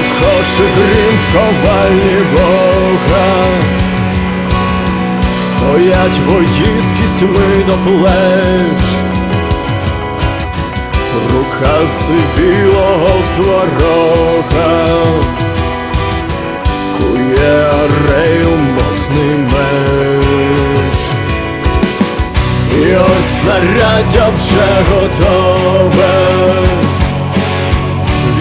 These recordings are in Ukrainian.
Гуркоче грім в ковальні Бога, стоять вої з до плеч, рука сивілого сварога, кує арею моцний меч. І ось снаряддя вже готове.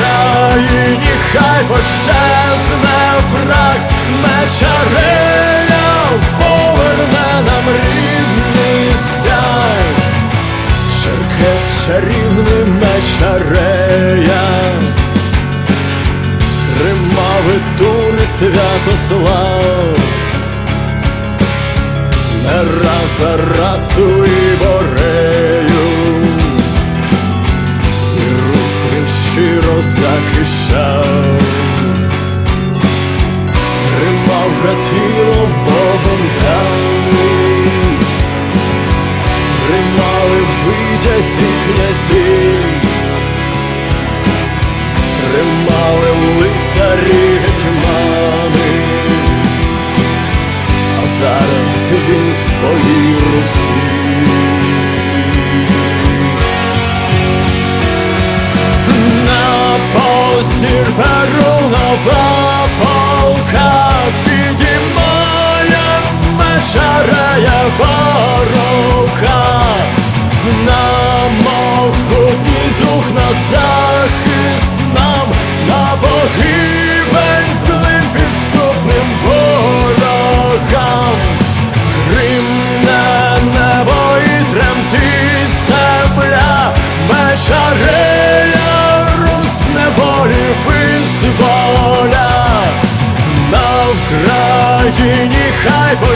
На Вкраїні хай пощезне враг, мечарея поверне нам рідний стяг. Черкес чарівний мечарея Тримав і туни Святослав. Не раз Арату і Борею захищав. Тримав братіло Богом даний Тримали видязі князів Тримали лицарі гетьмани, а зараз він в твоїй руці.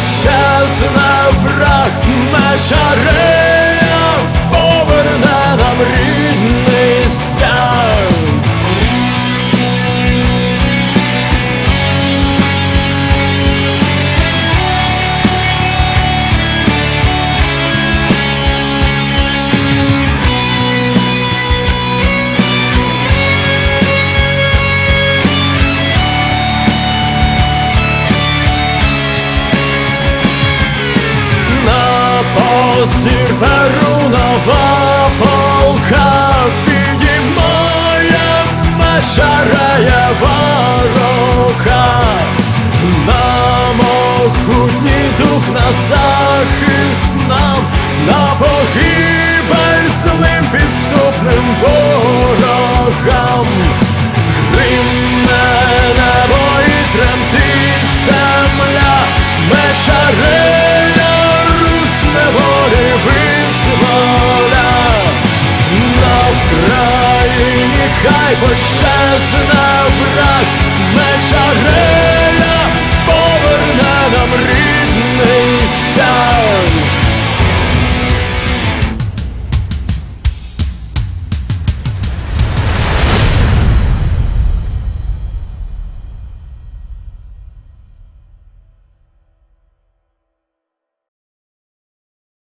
Yeah. Мечареєва рука. На могутній дух на захист нам, на погибель хай пощезне враг,